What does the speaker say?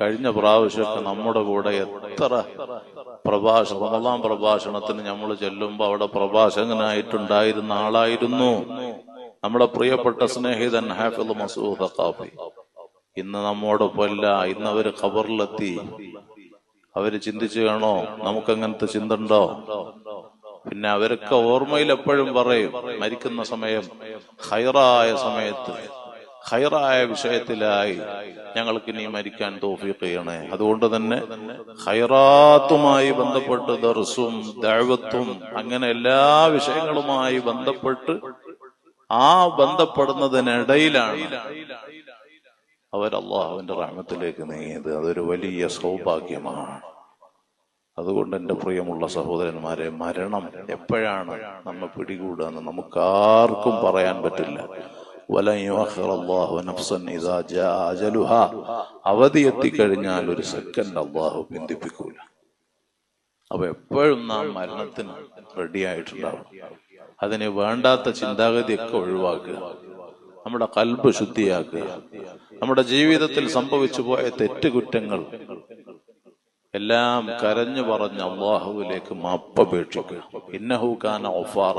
കഴിഞ്ഞ പ്രാവശ്യമൊക്കെ നമ്മുടെ കൂടെ എത്ര പ്രഭാഷണം ഒന്നാം പ്രഭാഷണത്തിന് നമ്മൾ ചെല്ലുമ്പോൾ അവിടെ പ്രഭാഷകനായിട്ടുണ്ടായിരുന്ന ആളായിരുന്നു. നമ്മുടെ പ്രിയപ്പെട്ട സ്നേഹിതൻ ഹാഫിദ് മസൂദ് ഖാഫി ഇന്ന് നമ്മോടൊപ്പം ഇല്ല ഇന്ന് അവർ ഖബറിലെത്തി. അവർ ചിന്തിച്ചു കാണോ നമുക്കങ്ങനത്തെ ചിന്ത ഉണ്ടോ പിന്നെ അവരൊക്കെ ഓർമ്മയിൽ എപ്പോഴും പറയും മരിക്കുന്ന സമയം ഹൈറായ സമയത്ത്. ഹൈറായ വിഷയത്തിലായി ഞങ്ങൾക്ക് ഇനി മരിക്കാൻ തോഫീക്ക് ചെയ്യണേ. അതുകൊണ്ട് തന്നെ ഹൈറാത്തുമായി ബന്ധപ്പെട്ട് ദർസും ദഴവത്തും അങ്ങനെ എല്ലാ വിഷയങ്ങളുമായി ബന്ധപ്പെട്ട് ആ ബന്ധപ്പെടുന്നതിനിടയിലാണ് അവർ അള്ളാഹുവിന്റെ റാമത്തിലേക്ക് നീങ്ങിയത്. അതൊരു വലിയ സൗഭാഗ്യമാണ്. അതുകൊണ്ട് എന്റെ പ്രിയമുള്ള സഹോദരന്മാരെ മരണം എപ്പോഴാണ് നമ്മെ പിടികൂടുക എന്ന് നമുക്കാർക്കും പറയാൻ പറ്റില്ല. അവധി എത്തിക്കഴിഞ്ഞാൽ ഒരു സെക്കൻഡ് അള്ളാഹു ബന്ധിപ്പിക്കൂല. അപ്പൊ എപ്പോഴും നാം മരണത്തിന് റെഡി ആയിട്ടുണ്ടാവും അതിന് വേണ്ടാത്ത ചിന്താഗതിയൊക്കെ ഒഴിവാക്കുക. നമ്മുടെ കൽബ് ശുദ്ധിയാക്കുക. നമ്മുടെ ജീവിതത്തിൽ സംഭവിച്ചു പോയ തെറ്റുകുറ്റങ്ങൾ എല്ലാം കരഞ്ഞു പറഞ്ഞ് അള്ളാഹുവിലേക്ക് മാപ്പപേക്ഷിക്കുക. ഇന്നഹു കാന ഒഫാറ